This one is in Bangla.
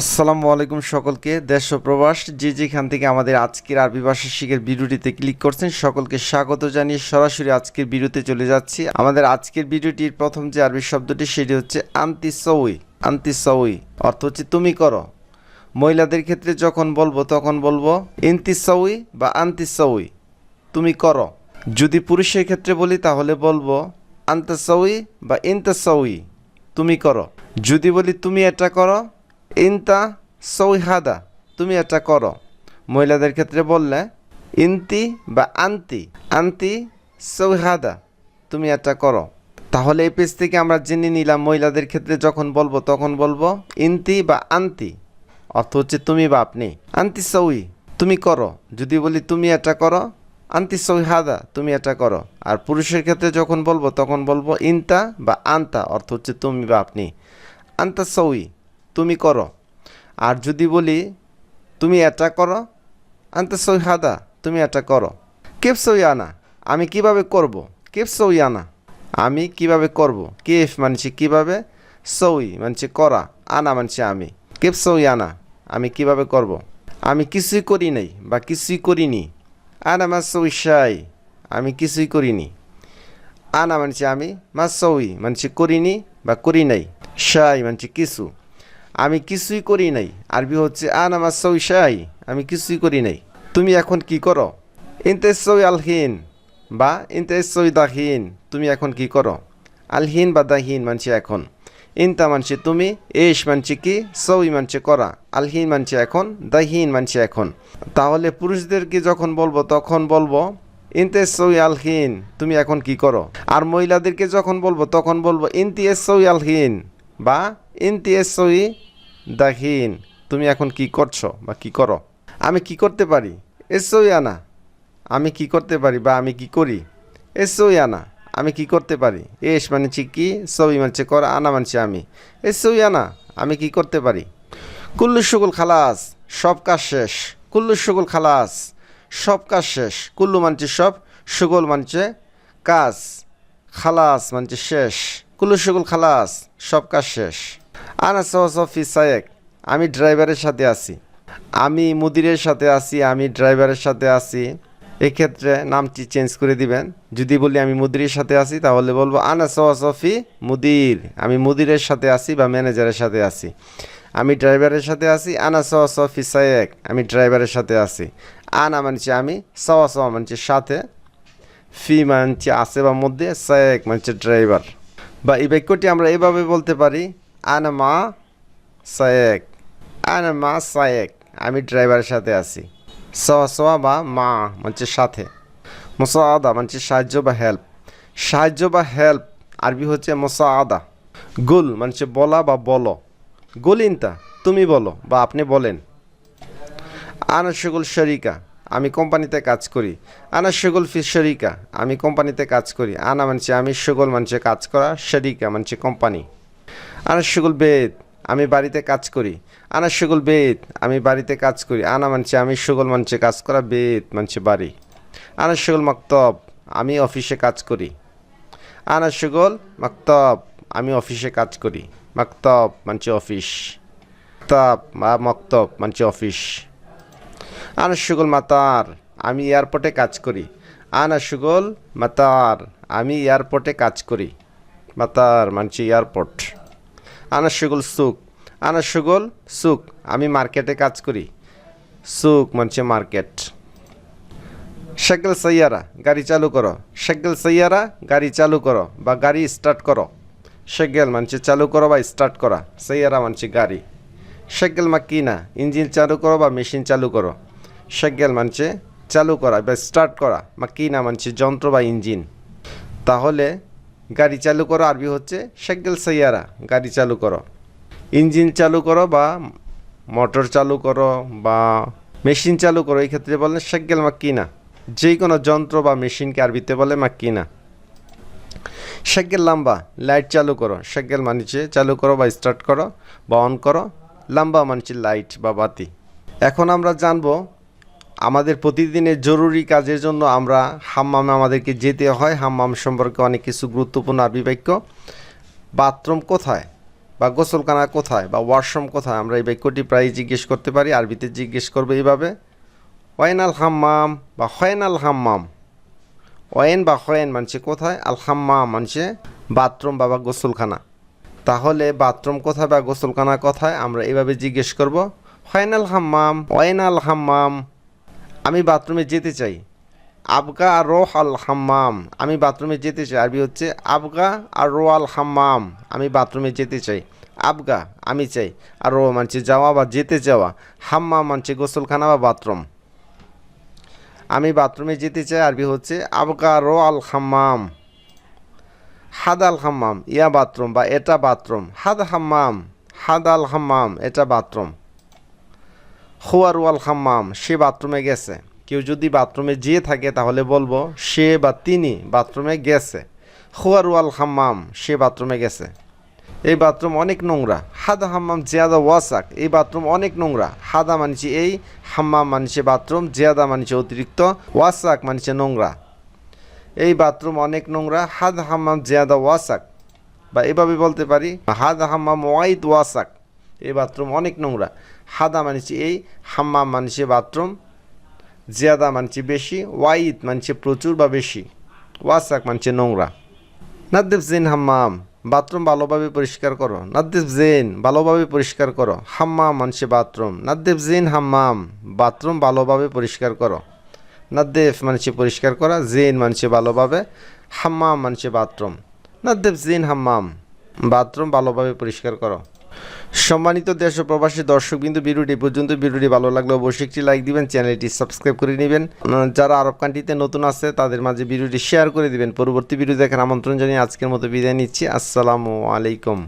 আসসালামু আলাইকুম সকলকে। দেশ প্রবাস, যে যেখান থেকে আমাদের আজকের আরবি ভাষা শিখের ভিডিওটিতে ক্লিক করছেন, সকলকে স্বাগত জানিয়ে সরাসরি আজকের ভিডিওতে চলে যাচ্ছি। আমাদের আজকের ভিডিওটির প্রথম যে আরবি শব্দটি, সেটি হচ্ছে আন্তিসৌই। আন্তিসৌই অর্থ হচ্ছে, তুমি করো। মহিলাদের ক্ষেত্রে যখন বলব, তখন বলব, ইন্তিসৌই বা আন্তিসৌই, তুমি করো। যদি পুরুষের ক্ষেত্রে বলি, তাহলে বলব, আন্তাসৌই বা ইন্তাসৌই, তুমি করো। যদি বলি, তুমি এটা করো ইনতা সৌহাদা, তুমি এটা করো। মহিলাদের ক্ষেত্রে বললে, ইন্তি বা আন্তি আন্তি সৌহাদা, তুমি এটা করো। তাহলে এই পেজ থেকে আমরা জেনে নিলাম, মহিলাদের ক্ষেত্রে যখন বলব, তখন বলব ইন্তি বা আন্তি। অর্থ হচ্ছে তুমি বা আপনি। আন্তি সৌই, তুমি করো। যদি বলি তুমি এটা করো, আন্তি সৌহাদা, তুমি এটা করো। আর পুরুষের ক্ষেত্রে যখন বলব, তখন বলব ইনতা বা আন্তা, অর্থ হচ্ছে তুমি বা আপনি। আন্তা সৌই তুমি করো। আর যদি বলি, তুমি এটা করো? আন্তা সৌহাদা, তুমি এটা করো। কেপ সৌয়ানা, আমি কীভাবে করব? কেপ সৌয়ানা, আমি কীভাবে করব? কেফ মানছি কীভাবে? সৌই মানছি করা, আনা মানছি আমি। কেপ সৌয়ানা, আমি কীভাবে করব? আমি কিছুই করি নাই বা কিছুই করিনি। আনা মা সৌসাই আমি কিছুই করিনি। আনা মানছি আমি, মা সৌই মানছি করিনি বা করি নাই। সাই মানছি কিছু। আমি কিছুই করি নাই। আরবি হচ্ছে আনা মা সৌসাই আমি কিছুই করি নাই। তুমি এখন কি করো? ইনতে সই আলহিন বা ইনতে সই দাহিন, তুমি এখন কি করো? আলহীন বা দাহীন মানছি এখন। ইনতা মানছে তুমি এস মানছে কি, সই মানছে করা। আলহীন মানছে এখন, দাহীন মানছে এখন। তাহলে পুরুষদেরকে যখন বলব, তখন বলব ইনতে সই আলহীন, তুমি এখন কি করো? আর মহিলাদেরকে যখন বলব, তখন বলব ইনতি এস আলহিন। বা ইনতি এস দাহিন, তুমি এখন কি করছ বা কি করো? আমি কি করতে পারি? এসই আনা। আমি কি করতে পারি বা আমি কি করি? এসই আনা। আমি কি করতে পারি? এস মানছি কি? সবই মানছে কর, আনা মানছে আমি। এসই আনা। আমি কি করতে পারি? কুল্লু সুগুল খালাস, সব কাজ শেষ। কুল্লু সুগুল খালাস, সব কাজ শেষ। কুল্লু মানছে সব সুগল মানছে কাজ। খালাস মানছে শেষ। কুল্লু সুগুল খালাস, সব কাজ শেষ। আনা সফি সায়েক, আমি ড্রাইভারের সাথে আছি। আমি মুদিরের সাথে আছি, আমি ড্রাইভারের সাথে আছি। এক্ষেত্রে নামটি চেঞ্জ করে দিবেন। যদি বলি আমি মুদিরের সাথে আছি, তাহলে বলব আনা সফি মুদির। আমি মুদিরের সাথে আছি বা ম্যানেজারের সাথে আছি। আমি ড্রাইভারের সাথে আছি, আনা সফি সায়েক, আমি ড্রাইভারের সাথে আছি। আনা মানছি আমি সওয়া মানছি সাথে। ফি মানছি আছে বা মধ্যে, সায়েক মানছে ড্রাইভার। বা এই বাক্যটি আমরা এভাবে বলতে পারি, আনা মা সায়েক। আনা মা সায়েক। আমি ড্রাইভারের সাথে আছি। সোয়া সোয়া বা মা মানছে সাথে। মোসাদা মানছে সাহায্য বা হেল্প। সাহায্য বা হেল্প আরবি হচ্ছে মোসাদা গুল মানছে বলা বা বলো। গুলিনতা তুমি বলো বা আপনি বলেন। আনা সেগুল শরিকা। আমি কোম্পানিতে কাজ করি। আনা সেগুল ফি শরিকা আমি কোম্পানিতে কাজ করি। আনা মানছে আমি সেগুল মানছে কাজ করা শরিকা মানছে কোম্পানি। আনা সেগুল বেদ। আমি বাড়িতে কাজ করি। আনা সেগুল বেদ। আমি বাড়িতে কাজ করি। আনা মানছে আমি সেগুল মানছে কাজ করা বেদ মানছে বাড়ি। আনা সেগুল মক্তব। আমি অফিসে কাজ করি। আনা সেগুল মক্তব। আমি অফিসে কাজ করি। মক্তব মানছে অফিস। মক্তব বা মক্তব মানছে অফিস। আনা সুগল মাতার, আমি এয়ারপোর্টে কাজ করি। আনা সুগল মাতার, আমি এয়ারপোর্টে কাজ করি। মাতার মানছি এয়ারপোর্ট। আনা সুগল সুক। আনা সুগল সুক, আমি মার্কেটে কাজ করি। সুক মানছে মার্কেট। শেগেল সৈয়ারা গাড়ি চালু করো। শেগেল সৈয়ারা গাড়ি চালু করো বা গাড়ি স্টার্ট করো। শেগেল মানছে চালু করো বা স্টার্ট করা। সৈয়ারা মানছে গাড়ি। শেগেল মাকিনা, ইঞ্জিন চালু করো বা মেশিন চালু করো। শেগেল মানছে চালু করা বা স্টার্ট করা, মাকিনা মানছে যন্ত্র বা ইঞ্জিন। তাহলে গাড়ি চালু করো, আরবি হচ্ছে শেগেল সৈয়ারা গাড়ি চালু করো। ইঞ্জিন চালু করো বা মোটর চালু করো বা মেশিন চালু করো, এই ক্ষেত্রে বলেন শেগেল মাকিনা। যে কোনো যন্ত্র বা মেশিনকে আরবিতে বলে মাকিনা। শেগেল লাম্বা, লাইট চালু করো শেগেল মানছে চালু করো বা স্টার্ট করো বা অন করো। লাম্বা মানছে লাইট বা বাতি। এখন আমরা জানব আমাদের প্রতিদিনের জরুরি কাজের জন্য আমরা হাম্মামে আমাদেরকে যেতে হয়। হাম্মাম সম্পর্কে অনেক কিছু গুরুত্বপূর্ণ আরবি বাক্য বাথরুম কোথায় বা গোসলখানা কোথায় বা ওয়াশরুম কোথায় আমরা এই বাক্যটি প্রায় জিজ্ঞেস করতে পারি, আরবিতে জিজ্ঞেস করব এইভাবে। ওয়াইন আল হাম্মাম বা হয়েন আল হাম্মাম। ওয়েন বা হয়েন মানছে কোথায়? আল হাম্মাম মানছে বাথরুম বা গোসলখানা। তাহলে বাথরুম কোথায় বা গোসলখানা কোথায় আমরা এভাবে জিজ্ঞেস করব, ফাইনাল হাম্মাম ওয়েন আল হাম্মাম? আমি বাথরুমে যেতে চাই। আবগা আর রোহ আল হাম্মাম, আমি বাথরুমে যেতে চাই। আরবি হচ্ছে, আবগা আর রো আল হাম্মাম, আমি বাথরুমে যেতে চাই। আবগা, আমি চাই। আর রো মানছে যাওয়া বা যেতে যাওয়া। হাম্মাম মানছে গোসলখানা বা বাথরুম। আমি বাথরুমে যেতে চাই। আরবি হচ্ছে, আবগা রো আল হাম্মাম। হাদ আল হাম্মাম, ইয়া বাথরুম বা এটা বাথরুম। হাদ হাম্মাম হাদ আল হাম্মাম, এটা বাথরুম। হুয়ার ওয়াল হাম্মাম, সে বাথরুমে গেছে। কেউ যদি বাথরুমে যেয়ে থাকে তাহলে বলব, সে বা তিনি বাথরুমে গেছে। হুয়ার ওয়াল হাম্মাম, সে বাথরুমে গেছে। এই বাথরুম অনেক নোংরা। হাদা হাম্মাম জিয়াদা ওয়াসাক, এই বাথরুম অনেক নোংরা। হাদা মানছে এই, হাম্মাম মানছে বাথরুম, জিয়াদা মানছে অতিরিক্ত, ওয়াসাক মানছে নোংরা। এই বাথরুম অনেক নোংরা, হাদ হাম্মাম জিয়াদা ওয়াসাক। বা এভাবে বলতে পারি, হাদ হাম্মাম ওয়াইদ ওয়াসাক। এই বাথরুম অনেক নোংরা। হাদা মানছে এই, হাম্মাম মানছে বাথরুম, জিয়াদা মানছে বেশি, ওয়াইদ মানছে প্রচুর বা বেশি। ওয়াসাক মানছে নোংরা। নাদ্দেব জেন হাম্মাম, বাথরুম ভালোভাবে পরিষ্কার করো। নাদ্দেব জেন, ভালোভাবে পরিষ্কার করো। হাম্মাম মানছে বাথরুম। নাদ্দেব জেন হাম্মাম, বাথরুম ভালোভাবে পরিষ্কার করো। নাদ্দেব মানছে পরিষ্কার করা, জেন মানছে ভালোভাবে, হাম্মাম মানছে বাথরুম। নাদ্দেব জেন, হাম্মাম, বাথরুম ভালোভাবে পরিষ্কার করো। সম্মানিত দেশ ও প্রবাসী দর্শকবিন্দু, ভিডিওটি পর্যন্ত। ভিডিওটি ভালো লাগলে অবশ্যই একটি লাইক দিবেন, চ্যানেলটি সাবস্ক্রাইব করে নেবেন। যারা আরব কান্ট্রিতে নতুন আছে, তাদের মাঝে ভিডিওটি শেয়ার করে দিবেন। পরবর্তী ভিডিও দেখার আমন্ত্রণ জানিয়ে আজকের মতো বিদায় নিচ্ছি। আসসালামু আলাইকুম।